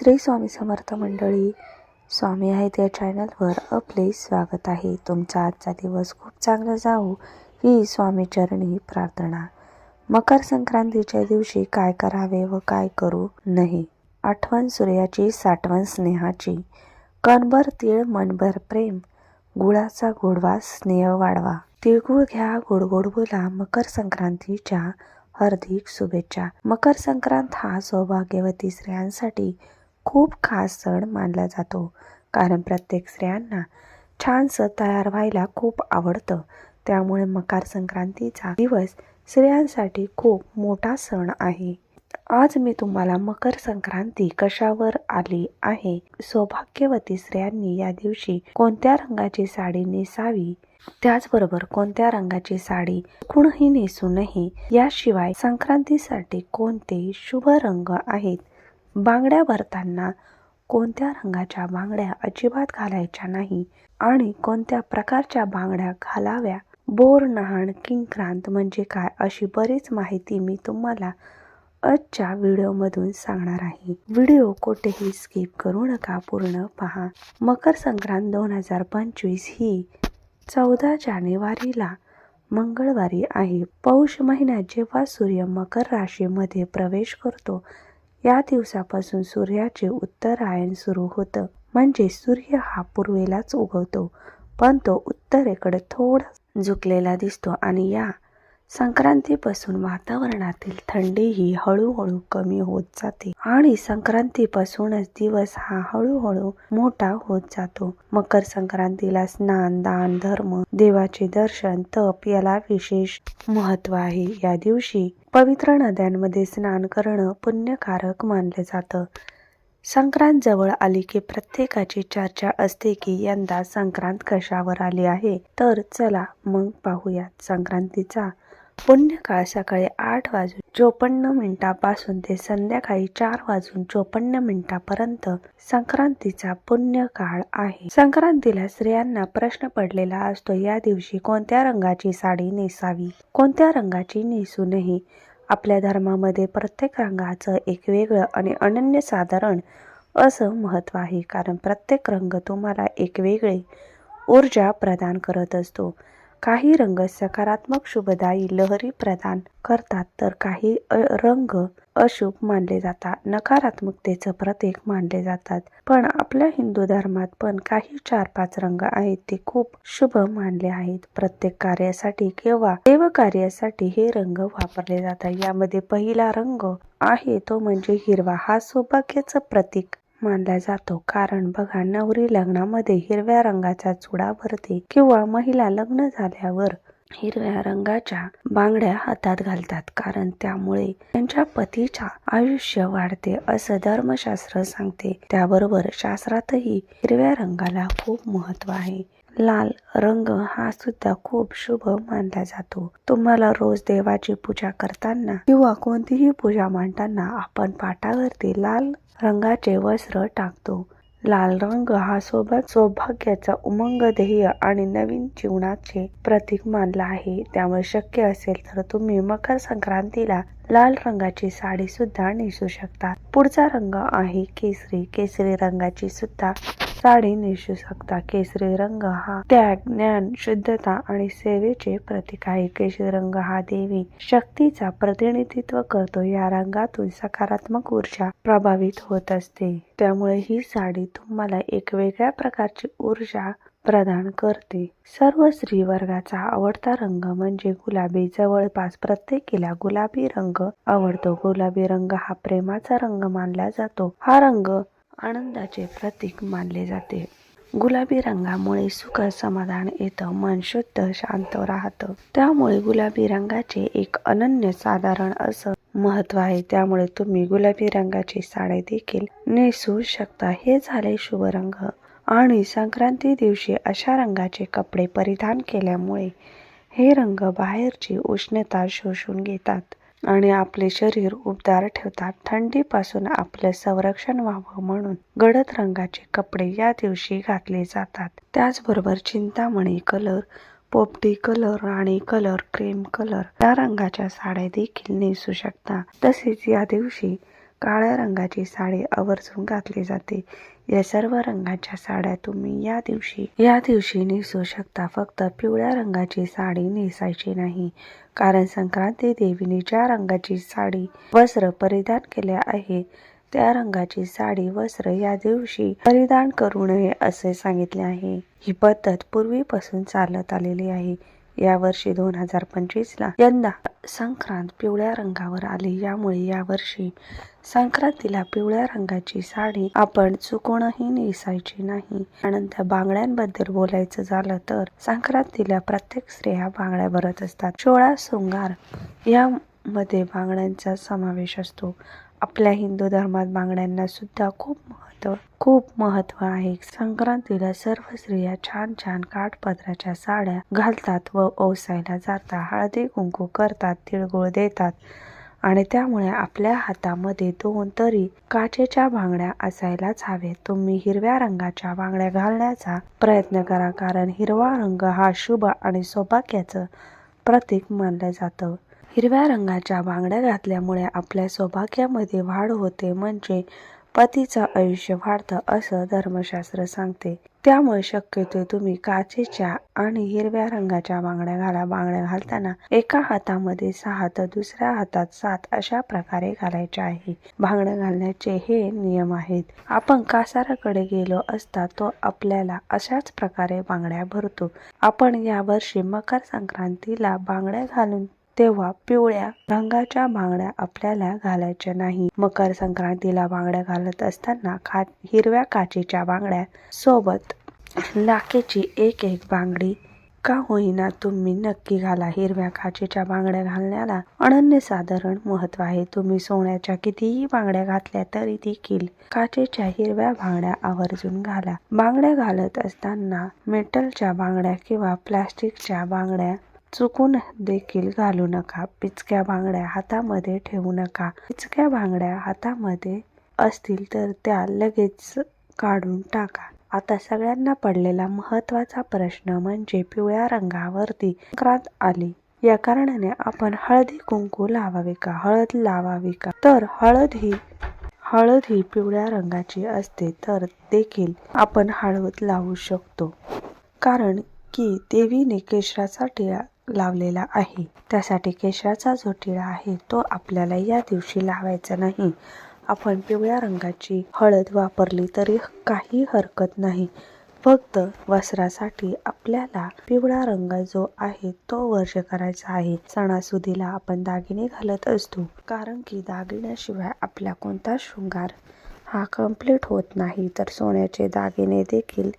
श्री स्वामी समर्थ मंडळी स्वामी आहेत या चॅनलवर आपले स्वागत आहे. तुमचा आजचा दिवस खूप चांगला जाऊ ही स्वामी चरणी प्रार्थना. मकर संक्रांतीच्या दिवशी काय करावे व काय करू नये? आठवण सूर्याची साठवण स्नेहाची. कणभर तीळ मनभर प्रेम. गुळाचा गोडवा स्नेह वाढवा. तिळगुळ घ्या गोड गोड बोला. मकर संक्रांतीच्या हार्दिक शुभेच्छा. मकर संक्रांत हा सौभाग्यवती स्त्रियांसाठी खूप खास सण मानला जातो. कारण प्रत्येक स्त्रियांना छानसं तयार व्हायला खूप आवडतं. त्यामुळे मकर संक्रांतीचा दिवस स्त्रियांसाठी खूप मोठा सण आहे. आज मी तुम्हाला मकर संक्रांती कशावर आली आहे? सौभाग्यवती स्त्रियांनी या दिवशी कोणत्या रंगाची साडी नेसावी? त्याचबरोबर कोणत्या रंगाची साडी कुणही नेसू नये याशिवाय संक्रांतीसाठी कोणते शुभ रंग आहेत? बांगड्या भरताना कोणत्या रंगाच्या बांगड्या अजिबात घालायच्या नाही आणि कोणत्या प्रकारच्या बांगड्या घालाव्या? बोर नहाण किंक्रांत म्हणजे काय अशी बरीच माहिती मी तुम्हाला आजच्या व्हिडिओमधून सांगणार आहे. व्हिडिओ कुठेही स्किप करू नका पूर्ण पहा. मकर संक्रांत दोन हजार पंचवीस ही चौदा जानेवारीला मंगळवारी आहे. पौष महिन्यात जेव्हा सूर्य मकर राशीमध्ये प्रवेश करतो या दिवसापासून सूर्याचे उत्तरायण सुरू होतं. म्हणजे सूर्य हा पूर्वेलाच उगवतो पण तो उत्तरेकडे थोडा झुकलेला दिसतो आणि या संक्रांतीपासून वातावरणातील थंडीही हळूहळू कमी होत जाते आणि संक्रांतीपासूनच दिवस हा हळूहळू मोठा होत जातो. मकर संक्रांतीला स्नान दान धर्म देवाचे दर्शन तप याला विशेष महत्त्व आहे. या दिवशी पवित्र नद्यांमध्ये स्नान करणं पुण्यकारक मानलं जातं. संक्रांत जवळ आली की प्रत्येकाची चर्चा असते की यंदा संक्रांत कशावर आली आहे? तर चला मग पाहूयात संक्रांतीचा पुण्यकाळ सकाळी आठ वाजून चोपन्न मिनिटापासून ते संध्याकाळी चार वाजून चोपन्न मिनिटापर्यंत संक्रांतीचा पुण्यकाळ आहे. संक्रांतीला स्त्रियांना प्रश्न पडलेला असतो या दिवशी कोणत्या रंगाची साडी नेसावी? कोणत्या रंगाची नेसू नये आपल्या धर्मामध्ये प्रत्येक रंगाचं एक वेगळं आणि अनन्यसाधारण असं महत्त्व आहे कारण प्रत्येक रंग तुम्हाला एक वेगळे ऊर्जा प्रदान करत असतो. काही रंग सकारात्मक शुभदायी लहरी प्रदान करतात तर काही अ- रंग अशुभ मानले जातात. नकारात्मकतेचं प्रतीक मानले जातात. पण आपल्या हिंदू धर्मात पण काही चार पाच रंग आहेत ते खूप शुभ मानले आहेत. प्रत्येक कार्यासाठी किंवा देव कार्यासाठी हे रंग वापरले जातात. यामध्ये पहिला रंग आहे तो म्हणजे हिरवा. हा सौभाग्याचं प्रतीक मानला जातो. कारण बघा नवरी लग्नामध्ये हिरव्या रंगाचा चुडा भरते किंवा महिला लग्न झाल्यावर हिरव्या रंगाच्या बांगड्या हातात घालतात. कारण त्यामुळे त्यांच्या पतीच्या आयुष्य वाढते असं धर्मशास्त्र सांगते. त्याबरोबर शास्त्रातही हिरव्या रंगाला खूप महत्त्व आहे. लाल रंग हा सुद्धा खूप शुभ मानला जातो. तुम्हाला रोज देवाची पूजा करताना किंवा कोणतीही पूजा मांडताना आपण पाटावरती लाल रंगाचे वस्त्र टाकतो. लाल रंग हा सोबत सौभाग्याचा उमंग ध्येय आणि नवीन जीवनाचे प्रतीक मानला आहे. त्यामुळे शक्य असेल तर तुम्ही मकर संक्रांतीला लाल रंगाची साडी सुद्धा नेसू शकता पुढचा रंग आहे केसरी. केसरी रंगाची सुद्धा साडी नेसू शकता. केसरी रंग हा त्याग ज्ञान शुद्धता आणि सेवेचे प्रतीक आहे. केसरी रंग हा देवी शक्तीचा प्रतिनिधित्व करतो. या रंगातून सकारात्मक ऊर्जा प्रभावित होत असते. त्यामुळे ही साडी तुम्हाला एक वेगळ्या प्रकारची ऊर्जा प्रदान करते. सर्व स्त्री वर्गाचा आवडता रंग म्हणजे गुलाबी. जवळपास प्रत्येकीला गुलाबी रंग आवडतो. गुलाबी रंग हा प्रेमाचा रंग मानला जातो. हा रंग आनंदाचे प्रतीक मानले जाते. गुलाबी रंगामुळे सुख समाधान येतं. मन शुद्ध शांत राहतं. त्यामुळे गुलाबी रंगाचे एक अनन्य साधारण असं महत्त्व आहे. त्यामुळे तुम्ही गुलाबी रंगाची साडी देखील नेसू शकता. हे झाले शुभ रंग. आणि संक्रांती दिवशी अशा रंगाचे कपडे परिधान केल्यामुळे हे रंग बाहेरची उष्णता शोषून घेतात आणि आपले शरीर उबदार ठेवतात. थंडीपासून आपलं संरक्षण व्हावं म्हणून गडद रंगाचे कपडे या दिवशी घातले जातात. त्याचबरोबर चिंतामणी कलर पोपटी कलर राणी कलर क्रीम कलर या रंगाच्या साड्या देखील नेसू शकता. तसेच या दिवशी काळ्या रंगाची साडी आवर्जून घातली जाते. या सर्व रंगाच्या साड्या तुम्ही या दिवशी या दिवशी नेसू शकता. फक्त पिवळ्या रंगाची साडी नेसायची नाही. कारण संक्रांती देवीने ज्या रंगाची साडी वस्त्र परिधान केले आहे त्या रंगाची साडी वस्त्र या दिवशी परिधान करू नये असे सांगितले आहे. ही पद्धत पूर्वीपासून चालत आलेली आहे. या वर्षी दोन हजार पंचवीस ला यंदा संक्रांत पिवळ्या रंगावर आली. यामुळे या वर्षी संक्रांतीला पिवळ्या रंगाची साडी आपण चुकूनही नेसायची नाही. त्यानंतर बांगड्यांबद्दल बोलायचं झालं तर संक्रांतीला प्रत्येक स्त्रिया बांगड्या भरत असतात. चोळा या यामध्ये बांगड्यांचा समावेश असतो. आपल्या हिंदू धर्मात बांगड्यांना सुद्धा खूप महत्त्व खूप महत्त्व आहे. संक्रांतीला सर्व स्त्रिया छान छान काठपदराच्या साड्या घालतात व ओसायला जातात. हळदी कुंकू करतात तिळगुळ देतात आणि त्यामुळे आपल्या हातामध्ये दोन तरी काचेच्या बांगड्या असायलाच हवे तुम्ही हिरव्या रंगाच्या बांगड्या घालण्याचा प्रयत्न करा कारण हिरवा रंग हा शुभ आणि सौभाग्याचं प्रतीक मानलं जातं. हिरव्या रंगाच्या बांगड्या घातल्यामुळे आपल्या सौभाग्यामध्ये वाढ होते म्हणजे पतीचं आयुष्य वाढतं असं धर्मशास्त्र सांगते. त्यामुळे शक्यतो तुम्ही काचेच्या आणि हिरव्या रंगाच्या बांगड्या घाला. बांगड्या घालताना एका हातामध्ये सहा तर दुसऱ्या हातात सात अशा प्रकारे घालायचे आहे. बांगड्या घालण्याचे हे नियम आहेत. आपण कासाराकडे गेलो असता तो आपल्याला अशाच प्रकारे बांगड्या भरतो. आपण या वर्षी मकर संक्रांतीला बांगड्या घालून तेव्हा पिवळ्या रंगाच्या बांगड्या आपल्याला घालायच्या नाही. मकर संक्रांतीला बांगड्या घालत असताना खा हिरव्या काचेच्या बांगड्या सोबत लाखेची एक एक बांगडी. का होईना तुम्ही नक्की घाला. हिरव्या काचेच्या बांगड्या घालण्याला अनन्यसाधारण महत्त्व आहे. तुम्ही सोन्याच्या कितीही बांगड्या घातल्या तरी देखील काचेच्या हिरव्या बांगड्या आवर्जून घाला. बांगड्या घालत असताना मेटलच्या बांगड्या किंवा प्लास्टिकच्या बांगड्या चुकून देखील घालू नका. पिचक्या बांगड्या हातामध्ये ठेवू नका. पिचक्या बांगड्या हातामध्ये असतील तर त्या लगेच काढून टाका. आता सगळ्यांना पडलेला महत्त्वाचा प्रश्न म्हणजे पिवळ्या रंगावरती संक्रांत आली. या कारणाने आपण हळदी कुंकू लावावे का? हळद लावावी का? तर हळद ही हळद ही पिवळ्या रंगाची असते तर देखील आपण हळद लावू शकतो. कारण की देवीने केशरासाठी लावलेला आहे. त्यासाठी केशराचा जो टिळा आहे तो आपल्याला या दिवशी लावायचा नाही. आपण पिवळ्या रंगाची हळद वापरली तरी काही हरकत नाही. फक्त वस्त्रासाठी आपल्याला पिवळा रंग जो आहे तो वर्ष करायचा आहे. सणासुदीला आपण दागिने घालत असतो कारण की दागिन्याशिवाय आपला कोणता शृंगार हा कंप्लीट होत नाही तर सोन्याचे दागिने देखील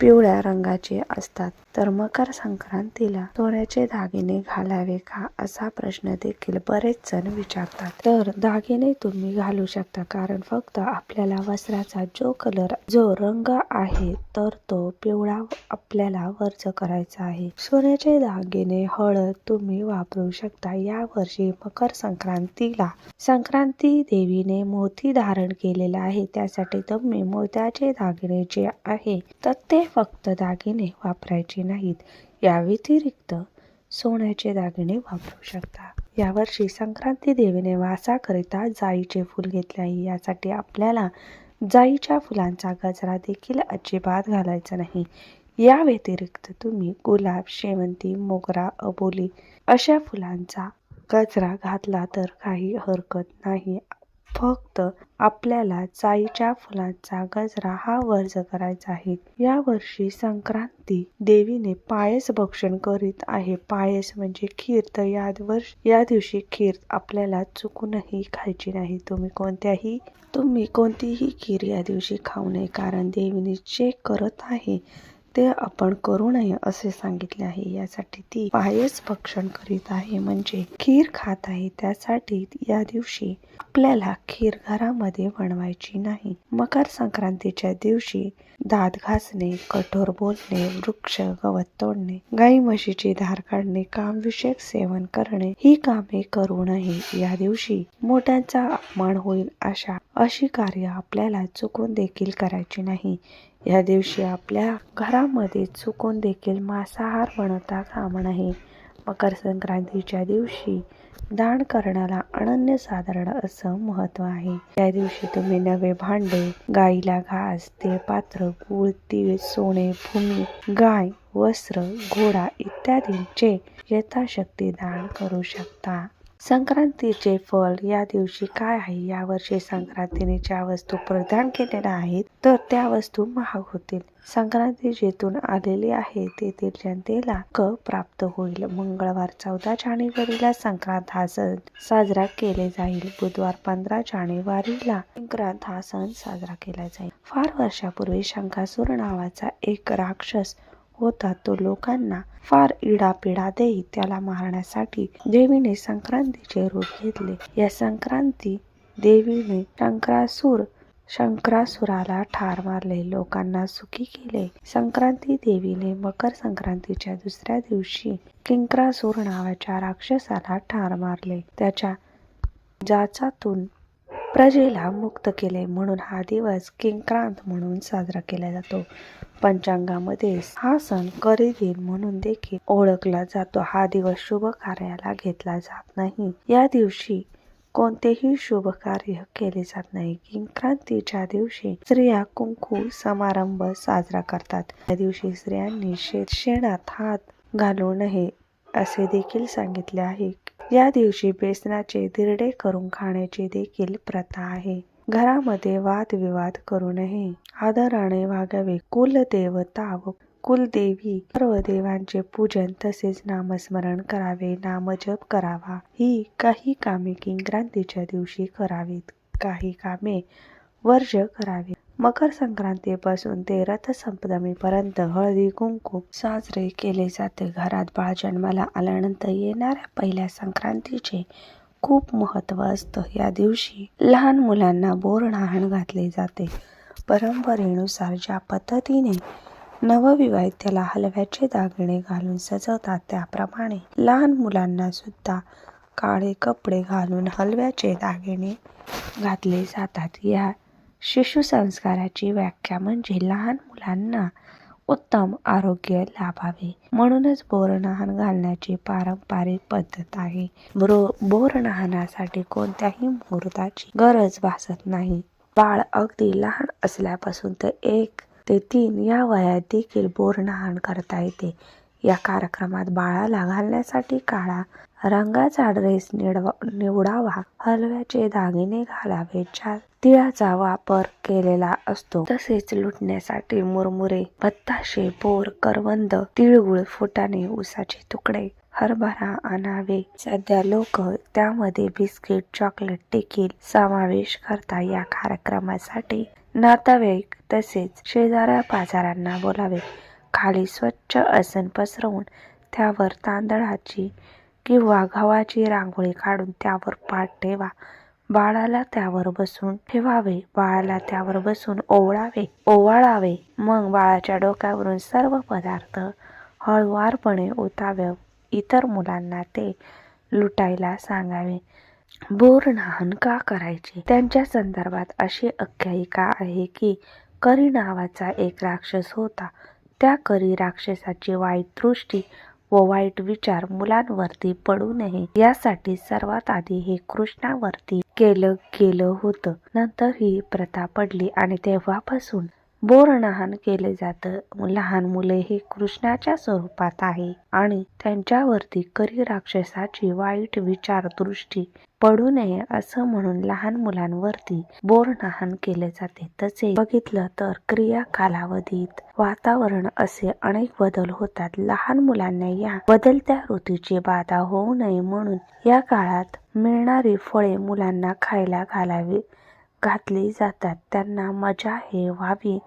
पिवळ्या रंगाचे असतात. तर मकर संक्रांतीला सोन्याचे दागिने घालावे का असा प्रश्न देखील बरेच जण विचारतात. तर दागिने तुम्ही घालू शकता कारण फक्त आपल्याला वस्त्राचा जो कलर जो रंग आहे तर तो पिवळा आपल्याला वर्ज करायचा आहे. सोन्याचे दागिने हळद तुम्ही वापरू शकता. या वर्षी मकर संक्रांतीला संक्रांती देवीने मोती धारण केलेला आहे. त्यासाठी तुम्ही मोत्याचे दागिने जे आहे. तर ते फक्त दागिने वापरायचे नाहीत. या व्यतिरिक्त सोन्याचे दागिने वापरू शकता. यावर्षी संक्रांती देवीने वासाकरिता जाईचे फूल घेतले आहे. यासाठी आपल्याला जाईच्या फुलांचा गजरा देखील अजिबात घालायचा नाही. या व्यतिरिक्त तुम्ही गुलाब शेवंती मोगरा अबोली अशा फुलांचा गजरा घातला तर काही हरकत नाही. फक्त आपल्याला जाईच्या फुलांचा गजरा हा वर्ज करायचा आहे. या वर्षी संक्रांती देवीने पायस भक्षण करीत आहे. पायस म्हणजे खीर. तर या वर्ष या दिवशी खीर आपल्याला चुकूनही खायची नाही. तुम्ही कोणत्याही तुम्ही कोणतीही खीर या दिवशी खाऊ नये. कारण देवीने जे करत आहे ते आपण करू नये असे सांगितले आहे. यासाठी ती पायस भक्षण करीत आहे. म्हणजे खीर खात आहे. त्यासाठी या दिवशी आपल्याला खीर घरामध्ये बनवायची नाही. मकर संक्रांतीच्या दिवशी दात घासणे कठोर बोलणे वृक्ष गवत तोडणे गाई म्हशीची धार काढणे कामविषयक सेवन करणे ही कामे करू नये. या दिवशी मोठ्यांचा अपमान होईल अशा अशी कार्य आपल्याला चुकून देखील करायची नाही. या दिवशी आपल्या घरामध्ये चुकून देखील मांसाहार बनवता कामा नाही मकर संक्रांतीच्या दिवशी दान करण्याला अनन्यसाधारण असं महत्त्व आहे. त्या दिवशी तुम्ही नवे भांडे गाईला घास ते पात्र गूळ तीळ सोने भूमी गाय वस्त्र घोडा इत्यादींचे यथाशक्ती दान करू शकता. संक्रांतीचे फळ या दिवशी काय आहे? यावर्षी संक्रांतीने ज्या वस्तू प्रदान केलेल्या आहेत तर त्या वस्तू महाग होतील. संक्रांती जेथून आलेली आहे तेथील जनतेला क प्राप्त होईल. मंगळवार चौदा जानेवारीला संक्रांत हा सण साजरा केले जाईल. बुधवार पंधरा जानेवारीला संक्रांत हा सण साजरा केला जाईल. फार वर्षापूर्वी शंकासूर नावाचा एक राक्षस होता तो लोकांना फार इडापिडा देई त्याला मारण्यासाठी देवीने संक्रांतीचे रूप घेतले. या संक्रांती देवीने शंकरासूर शंकरासुराला ठार मारले. लोकांना सुखी केले. संक्रांती देवीने मकर संक्रांतीच्या दुसऱ्या दिवशी किंकरासूर नावाच्या राक्षसाला ठार मारले. त्याच्या जाचातून प्रजेला मुक्त केले म्हणून हा दिवस किंक्रांत म्हणून साजरा केला जातो. पंचांगामध्ये हा सण करी दिन म्हणून देखील ओळखला जातो. हा दिवस शुभ कार्याला घेतला जात नाही. या दिवशी कोणतेही शुभ कार्य केले जात नाही. किंक्रांतीच्या दिवशी स्त्रिया कुंकू समारंभ साजरा करतात. या दिवशी स्त्रियांनी शेत शेणात हात घालू नये असे देखील सांगितले आहे. या दिवशी बेसनाचे दिरडे करून खाण्याची देखील प्रथा आहे. घरामध्ये वादविवाद करू नये. आदराने वागावे. कुलदेवता व कुलदेवी सर्व देवांचे पूजन तसेच नामस्मरण करावे. नामजप करावा. ही काही कामे किंक्रांतीच्या दिवशी करावीत. काही कामे वर्ज करावी मकर संक्रांतीपासून ते रथसप्तमीपर्यंत हळदी कुंकू साजरे केले जाते. घरात बाळ जन्माला आल्यानंतर येणाऱ्या पहिल्या संक्रांतीचे खूप महत्त्व असतं. या दिवशी लहान मुलांना बोरनाहण घातले जाते. परंपरेनुसार ज्या पद्धतीने नवविवाहित्याला हलव्याचे दागिने घालून सजवतात त्याप्रमाणे लहान मुलांना सुद्धा काळे कपडे घालून हलव्याचे दागिने घातले जातात. या शिशु संस्काराची व्याख्या म्हणजे लहान मुलांना उत्तम आरोग्य लाभावे. म्हणूनच बोरनाहन घालण्याची पारंपरिक पद्धत आहे. ब्रो कोणत्याही मुहूर्ताची गरज भासत नाही. बाळ अगदी लहान असल्यापासून तर एक ते तीन या वयात देखील बोरनाहन करता येते. या कार्यक्रमात बाळाला घालण्यासाठी काळा रंगाचा ड्रेस निडवा निवडावा. हलव्याचे दागिने घालावे. ज्या तिळाचा वापर केलेला असतो. तसेच लुटण्यासाठी मुरमुरे बत्ताशे बोर करवंद तिळगुळ फुटाणे उसाचे तुकडे हरभरा आणावे. सध्या लोक त्यामध्ये बिस्किट चॉकलेट देखील समावेश करता या कार्यक्रमासाठी. नातेवाईक तसेच शेजाऱ्या पाजारांना बोलावे. खाली स्वच्छ आसन पसरवून त्यावर तांदळाची किंवा गव्हाची रांगोळी काढून त्यावर पाठ ठेवा. बाळाला त्यावर बसून ठेवावे. बाळाला त्यावर बसून ओवळावे. ओवाळावे. मग बाळाच्या डोक्यावरून सर्व पदार्थ हळुवारपणे ओतावे. इतर मुलांना ते लुटायला सांगावे. बोरनाहन का करायचे? त्यांच्या संदर्भात अशी आख्यायिका आहे की करी नावाचा एक राक्षस होता. त्या करी राक्षसाची वाईट दृष्टी व वाईट विचार मुलांवरती पडू नये. यासाठी सर्वात आधी हे कृष्णावरती केलं गेलं होतं. नंतर ही प्रथा पडली आणि तेव्हापासून बोरनाहन केले जातं. लहान मुले हे कृष्णाच्या स्वरूपात आहे आणि त्यांच्यावरती करी राक्षसाची वाईट विचार दृष्टी पडू नये असं म्हणून लहान मुलांवरती बोरनाहन केले जाते. तसे बघितलं तर क्रिया कालावधीत वातावरण असे अनेक बदल होतात. लहान मुलांना या बदलत्या ऋतूची बाधा होऊ नये म्हणून या काळात मिळणारी फळे मुलांना खायला घालावी घातली जातात. त्यांना मजा हे व्हावी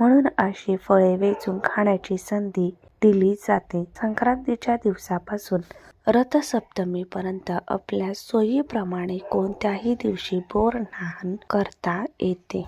म्हणून अशी फळे वेचून खाण्याची संधी दिली जाते. संक्रांतीच्या दिवसापासून रथसप्तमीपर्यंत आपल्या सोयीप्रमाणे कोणत्याही दिवशी बोर न्हाण करता येते.